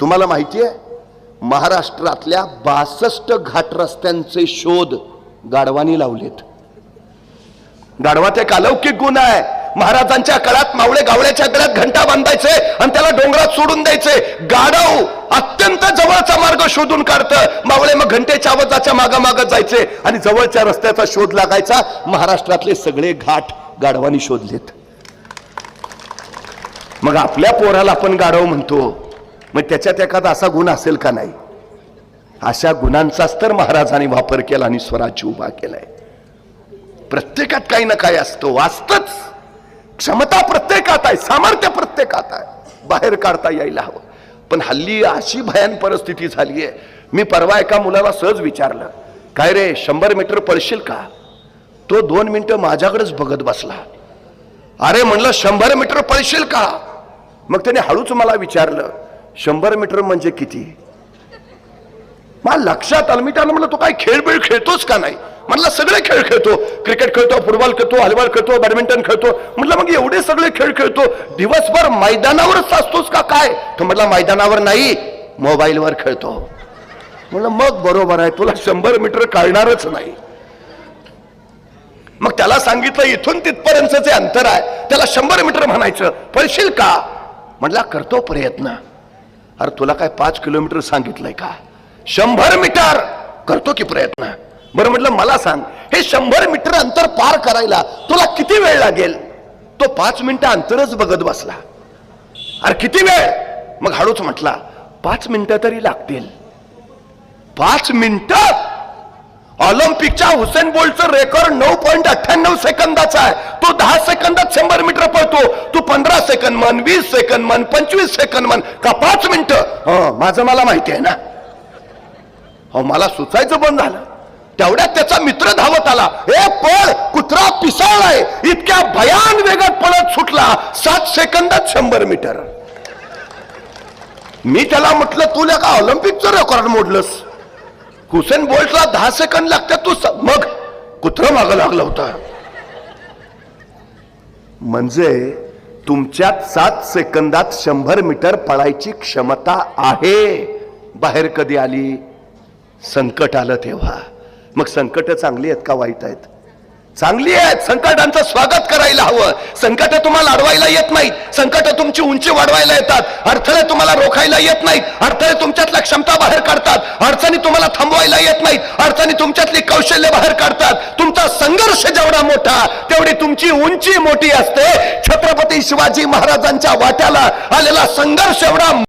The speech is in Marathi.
तुम्हाला माहिती आहे महाराष्ट्रातल्या बासष्ट घाट रस्त्यांचे शोध गाढवानी लावलेत. गाढवात एक अलौकिक गुण आहे महाराजांच्या काळात मावळे गावळ्याच्या गळ्यात घंटा बांधायचे आणि त्याला डोंगरात सोडून द्यायचे. गाढव अत्यंत जवळचा मार्ग शोधून काढतं. मावळे मग घंटेच्या आवाजाच्या मागामाग जायचे आणि जवळच्या रस्त्याचा शोध लागायचा. महाराष्ट्रातले सगळे घाट गाढवानी शोधलेत. मग आपल्या पोराला आपण गाढव म्हणतो. मग त्याच्यात एखादा असा गुण असेल का नाही? अशा गुणांचाच तर महाराजांनी वापर केला आणि स्वराज्य उभा केलाय. प्रत्येकात काही ना काही असतं वाचतच. क्षमता प्रत्येकात आहे सामर्थ्य प्रत्येकात आहे. बाहेर काढता यायला हवं. पण हल्ली अशी भयान परिस्थिती झाली आहे मी परवा एका मुलाला सहज विचारलं काय रे शंभर मीटर पळशील का? तो दोन मिनिटं माझ्याकडेच बघत बसला. अरे म्हणलं शंभर मीटर पळशील का? मग त्याने हळूच मला विचारलं शंभर मीटर म्हणजे किती? मला लक्षात आलं. मी त्याला म्हटलं तो काय खेळबेळ खेळतोच का नाही? म्हटलं सगळे खेळ खेळतो. क्रिकेट खेळतो फुटबॉल खेळतो हॉलीबॉल खेळतो बॅडमिंटन खेळतो. म्हटलं मग एवढे सगळे खेळ खेळतो. दिवसभर मैदानावरच असतोस का काय? तो म्हटला मैदानावर नाही मोबाईलवर खेळतो. म्हटलं मग बरोबर आहे. तुला शंभर मीटर कळणारच नाही. मग त्याला सांगितलं इथून तिथपर्यंत जे अंतर आहे त्याला शंभर मीटर म्हणायचं. पळशील का? म्हटला करतो प्रयत्न. अरे तुला काय पाच किलोमीटर सांगितलंय का? शंभर मीटर! करतो की प्रयत्न. बरं म्हटलं मला सांग हे शंभर मीटर अंतर पार करायला तुला किती वेळ लागेल? तो पाच मिनिटं अंतरच बघत बसला. अरे किती वेळ? मग हळूच म्हटला पाच मिनिटं तरी लागतील. पाच मिनिटं? ऑलिम्पिकच्या हुसेन बोल्टचं रेकॉर्ड नऊ पॉईंट अठ्ठ्याण्णव सेकंदाचा आहे. तो दहा सेकंदात शंभर मीटर पळतो. तू पंधरा सेकंद मन वीस सेकंद मन पंचवीस सेकंद मन का पाच मिनिटं? माझं मला माहिती आहे ना. हो मला सुचायचं बंद झालं. तेवढ्यात त्याचा मित्र धावत आला. ए पळ कुत्रा पिसाळलाय इतक्या भयान वेगात पळत सुटला. सात सेकंदात शंभर मीटर. मी त्याला म्हटलं तुला का ऑलिम्पिकचं रेकॉर्ड मोडलंस? हुसेन बोल्टला दहा सेकंद लागतात तू मग कुत्र मागं लागला होता. म्हणजे तुमच्यात सात सेकंदात शंभर मीटर पळायची क्षमता आहे. बाहेर कधी आली? संकट आलं तेव्हा. मग संकट चांगली आहेत का वाईट आहेत? चांगली आहेत संकटांचं स्वागत करायला हवं. संकट तुम्हाला अडवायला येत नाहीत. संकट तुमची उंची वाढवायला येतात. अडथळे तुम्हाला रोखायला येत नाहीत. अडथळे तुमच्यातल्या क्षमता बाहेर काढतात. अडचणी तुम्हाला थांबवायला येत नाहीत. अडचणी तुमच्यातली कौशल्य बाहेर काढतात. तुमचा संघर्ष जेवढा मोठा तेवढी तुमची उंची मोठी असते. छत्रपती शिवाजी महाराजांच्या वाट्याला आलेला संघर्ष एवढा